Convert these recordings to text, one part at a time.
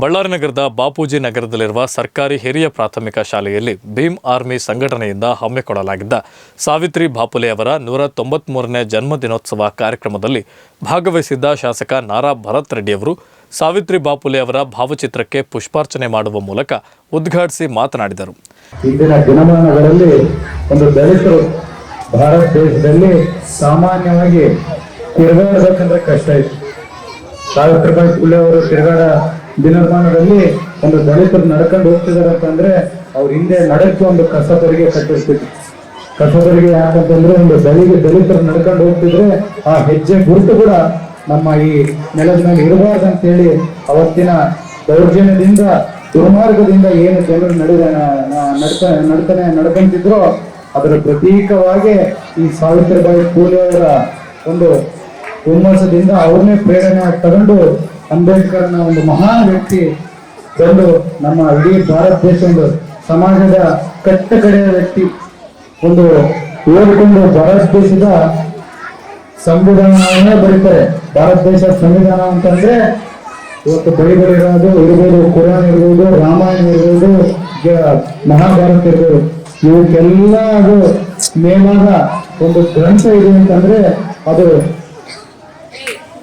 ಬಳ್ಳಾರಿ ನಗರದ ಬಾಪೂಜಿ ನಗರದಲ್ಲಿರುವ ಸರ್ಕಾರಿ ಹಿರಿಯ ಪ್ರಾಥಮಿಕ ಶಾಲೆಯಲ್ಲಿ ಭೀಮ್ ಆರ್ಮಿ ಸಂಘಟನೆಯಿಂದ ಹಮ್ಮಿಕೊಳ್ಳಲಾಗಿದ್ದ ಸಾವಿತ್ರಿ ಬಾಪುಲೆ ಅವರ ನೂರ ತೊಂಬತ್ಮೂರನೇ ಜನ್ಮದಿನೋತ್ಸವ ಕಾರ್ಯಕ್ರಮದಲ್ಲಿ ಭಾಗವಹಿಸಿದ್ದ ಶಾಸಕ ನಾರಾ ಭರತ್ ರೆಡ್ಡಿಯವರು ಸಾವಿತ್ರಿ ಬಾಪುಲೆ ಅವರ ಭಾವಚಿತ್ರಕ್ಕೆ ಪುಷ್ಪಾರ್ಚನೆ ಮಾಡುವ ಮೂಲಕ ಉದ್ಘಾಟಿಸಿ ಮಾತನಾಡಿದರು. ಇಂದಿನ ದಿನಮಾನಗಳಲ್ಲಿ ಒಂದು ದಲಿತರು ಭಾರತ ದೇಶದಲ್ಲಿ ಸಾಮಾನ್ಯವಾಗಿ ತಿರುಗಾಡಬೇಕಂದ್ರೆ ಕಷ್ಟ ಇತ್ತು. ಸಾವಿತ್ರಿಬಾಯಿ ಫುಲೆ ಅವರು ತಿರುಗಾಡ ದಿನಮಾನದಲ್ಲಿ ಒಂದು ದಲಿತರು ನಡ್ಕೊಂಡು ಹೋಗ್ತಿದಾರೆ ಅಂತಂದ್ರೆ ಅವ್ರ ಹಿಂದೆ ನಡಕ್ಕೆ ಒಂದು ಕಸಬರಿಗೆ ಕಟ್ಟಿರ್ತಿತ್ತು ಕಸಬರಿಗೆ ಯಾಕಂತಂದ್ರೆ ಒಂದು ದಲಿಗೆ ದಲಿತರು ನಡ್ಕೊಂಡು ಹೋಗ್ತಿದ್ರೆ ಆ ಹೆಜ್ಜೆ ಗುರುತು ಕೂಡ ನಮ್ಮ ಈ ನೆಲದ ಮೇಲೆ ಇರಬಾರ್ದು ಅಂತೇಳಿ ಅವತ್ತಿನ ದೌರ್ಜನ್ಯದಿಂದ, ದುರ್ಮಾರ್ಗದಿಂದ ಏನು ಜನರು ನಡೆದ ನಡ್ಕ ನಡ್ತಾನೆ ನಡ್ಕೊಂತಿದ್ರೋ ಅದರ ಪ್ರತೀಕವಾಗಿ ಈ ಸಾವಿತ್ರಿಬಾಯಿ ಫೂಲೆ ಅವರ ಒಂದು ಹುಮ್ಮಸದಿಂದ ಅವ್ರನ್ನೇ ಪ್ರೇರಣೆ ತಗೊಂಡು ಅಂಬೇಡ್ಕರ್ನ ಒಂದು ಮಹಾನ್ ವ್ಯಕ್ತಿ ಬಂದು ನಮ್ಮ ಇಡೀ ಭಾರತ ದೇಶ ಒಂದು ಸಮಾಜದ ಕಟ್ಟ ಕಡೆಯ ವ್ಯಕ್ತಿ. ಒಂದು ಓದಿಕೊಂಡು ಭಾರತ ದೇಶದ ಸಂವಿಧಾನವನ್ನ ಬರೀತಾರೆ. ಭಾರತ ದೇಶದ ಸಂವಿಧಾನ ಅಂತಂದ್ರೆ ಇವತ್ತು ಬೈಬಲ್ ಇರೋದು ಇರ್ಬೋದು, ಕುರಾನ್ ಇರ್ಬೋದು, ರಾಮಾಯಣ ಇರ್ಬೋದು ಮಹಾಭಾರತ ಇರ್ಬೋದು. ಇವಕ್ಕೆಲ್ಲ ಅದು ಮೇಲಾದ ಒಂದು ಗ್ರಂಥ ಇದೆ ಅಂತಂದ್ರೆ ಅದು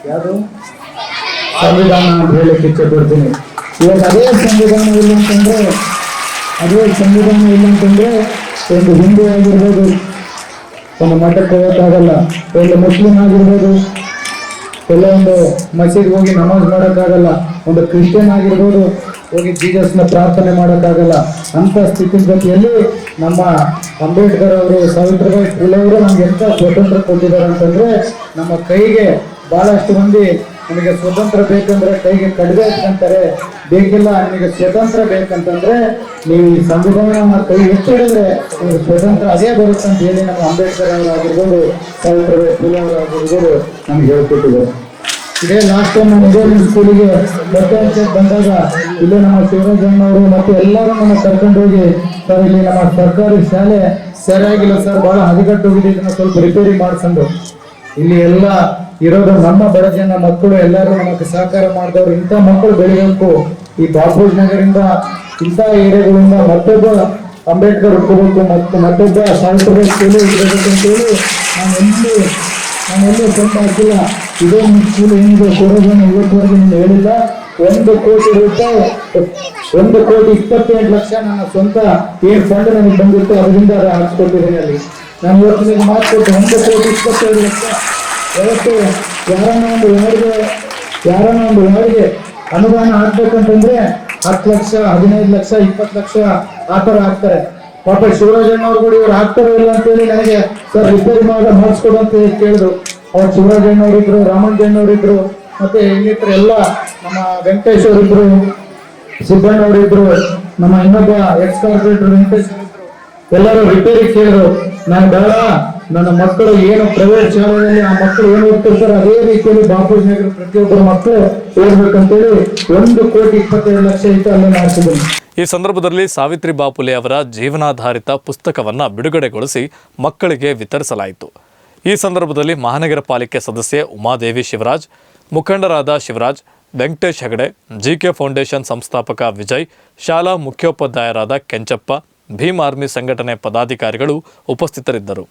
ಯಾವುದು? ಸಂವಿಧಾನ ಅಂತ ಹೇಳಕ್ಕೆ ಪಡ್ತೀನಿ ಇವಾಗ ಅದೇ ಸಂವಿಧಾನ ಇಲ್ಲ ಅಂತಂದ್ರೆ, ಅದೇ ಸಂವಿಧಾನ ಇಲ್ಲ ಅಂತಂದ್ರೆ ಒಂದು ಹಿಂದೂ ಆಗಿರ್ಬೋದು, ಒಂದು ಮಠಕ್ಕೆ ಹೋಗೋಕ್ಕಾಗಲ್ಲ, ಒಂದು ಮುಸ್ಲಿಂ ಆಗಿರ್ಬೋದು ಎಲ್ಲ ಒಂದು ಮಸೀದಿಗೆ ಹೋಗಿ ನಮಾಜ್ ಮಾಡೋಕ್ಕಾಗಲ್ಲ, ಒಂದು ಕ್ರಿಶ್ಚಿಯನ್ ಆಗಿರ್ಬೋದು, ಹೋಗಿ ಜೀಸಸ್ನ ಪ್ರಾರ್ಥನೆ ಮಾಡೋಕ್ಕಾಗಲ್ಲ ಅಂತ ಸ್ಥಿತಿಗತಿಯಲ್ಲಿ ನಮ್ಮ ಅಂಬೇಡ್ಕರ್ ಅವರು ಸಾವಿತ್ರಿಬಾಯಿ ಫುಲೆ ಅವರು ನಮ್ಗೆ ಎಂಥ ಸ್ವತಂತ್ರ ಕೊಟ್ಟಿದ್ದಾರೆ ಅಂತಂದ್ರೆ, ನಮ್ಮ ಕೈಗೆ ಬಹಳಷ್ಟು ಮಂದಿ ನಮಗೆ ಸ್ವತಂತ್ರ ಬೇಕಂದ್ರೆ ಕೈಗೆ ಕಡಿಮೆ ಇಟ್ಕೊಂತಾರೆ, ಬೇಕಿಲ್ಲ ನಿಮಗೆ ಸ್ವತಂತ್ರ ಬೇಕಂತಂದ್ರೆ ನೀವು ಈ ಸಂವಿಧಾನ ಕೈ ಎತ್ತಿಡಿದ್ರೆ ನಿಮಗೆ ಸ್ವತಂತ್ರ ಅದೇ ಬರುತ್ತೆ ಅಂತ ಹೇಳಿ ನಮ್ಮ ಅಂಬೇಡ್ಕರ್ ಅವರಾಗಿರ್ಬೋದು, ಸಾವಿತ್ರಿ ಫುಲೆ ಅವರಾಗಿರ್ಬೋದು ನಮ್ಗೆ ಹೇಳ್ಕೊಟ್ಟಿದ್ದಾರೆ. ಇದೇ ಲಾಸ್ಟ್ ಟೈಮ್ ನಮ್ಮ ಇದೇ ನಿಮ್ಮ ಸ್ಕೂಲಿಗೆ ಒಂದ್ಸತಿ ಬಂದಾಗ ಇಲ್ಲೇ ನಮ್ಮ ಶಿವರಾಜಣ್ಣವರು ಮತ್ತು ಎಲ್ಲರೂ ನಮ್ಮ ಕರ್ಕೊಂಡೋಗಿ ಸರ್, ಇಲ್ಲಿ ನಮ್ಮ ಸರ್ಕಾರಿ ಶಾಲೆ ಸರಿಯಾಗಿಲ್ಲ ಸರ್, ಬಹಳ ಹದಿಗಟ್ಟು ಹೋಗಿದೆ ಇದನ್ನ ಸ್ವಲ್ಪ ರಿಪೇರಿ ಮಾಡ್ಕೊಂಡು ಇಲ್ಲಿ ಎಲ್ಲ ಇರೋದು ನಮ್ಮ ಬಡ ಜನ ಮಕ್ಕಳು ಎಲ್ಲರೂ ನಮಗೆ ಸಹಕಾರ ಮಾಡಿದವರು ಇಂಥ ಮಕ್ಕಳು ಬೆಳಿಬೇಕು ಈ ಬಾಪೂಜ್ ನಗರಿಂದ ಇಂಥ ಏರಿಯಾಗಳಿಂದ ಮತ್ತೊಬ್ಬ ಅಂಬೇಡ್ಕರ್ ಹುಡ್ಕೋಬೇಕು ಮತ್ತು ಮತ್ತೊಬ್ಬ ಸ್ಕೂಲು ಇರಬೇಕು ಅಂತೇಳಿ ನಾನು ಎಲ್ಲಿ ನಾನು ಎಲ್ಲೂ ಸ್ವಂತ ಹಾಕಿಲ್ಲ ಇದೇ ಸ್ಕೂಲ್ ಏನಿದೆ? ಕೊಡೋದನ್ನು ಇವತ್ತುವರೆಗೆ ನೀನು ಹೇಳಿಲ್ಲ. ಒಂದು ಕೋಟಿ ರೂಪಾಯಿ ಒಂದು ಕೋಟಿ ಇಪ್ಪತ್ತೆಂಟು ಲಕ್ಷ ನನ್ನ ಸ್ವಂತ ಏನ್ ಫಂಡ್ ನನಗೆ ಬಂದಿತ್ತು. ಅದರಿಂದ ಅದು ಹಾಕ್ಸ್ಕೊಟ್ಟಿದ್ದೀನಿ ಅಲ್ಲಿ. ನಾನು ಇವತ್ತು ನಿಮ್ಗೆ ಮಾತು ಕೊಟ್ಟು. ಒಂದು ಕೋಟಿ ಇಪ್ಪತ್ತೆರಡು ಲಕ್ಷ ಯಾವತ್ತು ಯಾರನ್ನ ಒಂದು ವಾರ್ಡ್ಗೆ ಯಾರನ್ನ ಒಂದು ವಾರ್ಡ್ಗೆ ಅನುದಾನ ಹಾಕ್ಬೇಕಂತಂದ್ರೆ ಹತ್ತು ಲಕ್ಷ, ಹದಿನೈದು ಲಕ್ಷ, ಇಪ್ಪತ್ತು ಲಕ್ಷ ಆ ಥರ ಹಾಕ್ತಾರೆ. ಪಾಪ ಶಿವರಾಜಣ್ಣ ಅವ್ರು ಕೂಡ ಇವ್ರು ಹಾಕ್ತಾರೋ ಇಲ್ಲ ಅಂತೇಳಿ ನನಗೆ ಸರ್ ರಿಪೇರಿ ಮಾಡ ಮಾಡಿಸ್ಕೊಡು ಅಂತ ಕೇಳಿದ್ರು. ಅವ್ರು ಶಿವರಾಜಣ್ಣ ಅವರಿದ್ರು ರಾಮಣ್ಣ ಅವರಿದ್ರು ಮತ್ತೆ ಇನ್ನಿತರ ಎಲ್ಲ ನಮ್ಮ ವೆಂಕಟೇಶ್ ಅವರಿದ್ರು ಸಿಬ್ಬಣ್ಣ ಅವರಿದ್ರು ನಮ್ಮ ಇನ್ನೊಬ್ಬ ಎಕ್ಸ್ ಕಾರ್ಪೊರೇಟರ್ ವೆಂಕಟೇಶ್ ಎಲ್ಲರೂ ರಿಪೇರಿ ಕೇಳಿದ್ರು. ನಾನು ಬೇಡ ನನ್ನ ಮಕ್ಕಳು ಏನು ಪ್ರೈವೇಟ್ ಶಾಲೆಯಲ್ಲಿ ಆ ಮಕ್ಕಳು ಏನು ಓದ್ತಿರ್ತಾರೆ ಅದೇ ರೀತಿಯಲ್ಲಿ ಬಾಪೂಜಿ ನಗರ ಪ್ರತಿಯೊಬ್ಬರ ಮಕ್ಕಳು ಓದ್ಬೇಕಂತೇಳಿ ಒಂದು ಕೋಟಿ ಇಪ್ಪತ್ತೈದು ಲಕ್ಷ ಇತ್ತು ಅಲ್ಲೇ ಮಾಡಿಸಿದ್ದೀನಿ. ಈ ಸಂದರ್ಭದಲ್ಲಿ ಸಾವಿತ್ರಿ ಬಾಪುಲೆ ಅವರ ಜೀವನಾಧಾರಿತ ಪುಸ್ತಕವನ್ನು ಬಿಡುಗಡೆಗೊಳಿಸಿ ಮಕ್ಕಳಿಗೆ ವಿತರಿಸಲಾಯಿತು. ಈ ಸಂದರ್ಭದಲ್ಲಿ ಮಹಾನಗರ ಪಾಲಿಕೆ ಸದಸ್ಯೆ ಉಮಾದೇವಿ ಶಿವರಾಜ್, ಮುಖಂಡರಾದ ಶಿವರಾಜ್, ವೆಂಕಟೇಶ್ ಹೆಗಡೆ, ಜಿಕೆ ಫೌಂಡೇಶನ್ ಸಂಸ್ಥಾಪಕ ವಿಜಯ್, ಶಾಲಾ ಮುಖ್ಯೋಪಾಧ್ಯಾಯರಾದ ಕೆಂಚಪ್ಪ, ಭೀಮ್ ಆರ್ಮಿ ಸಂಘಟನೆ ಪದಾಧಿಕಾರಿಗಳು ಉಪಸ್ಥಿತರಿದ್ದರು.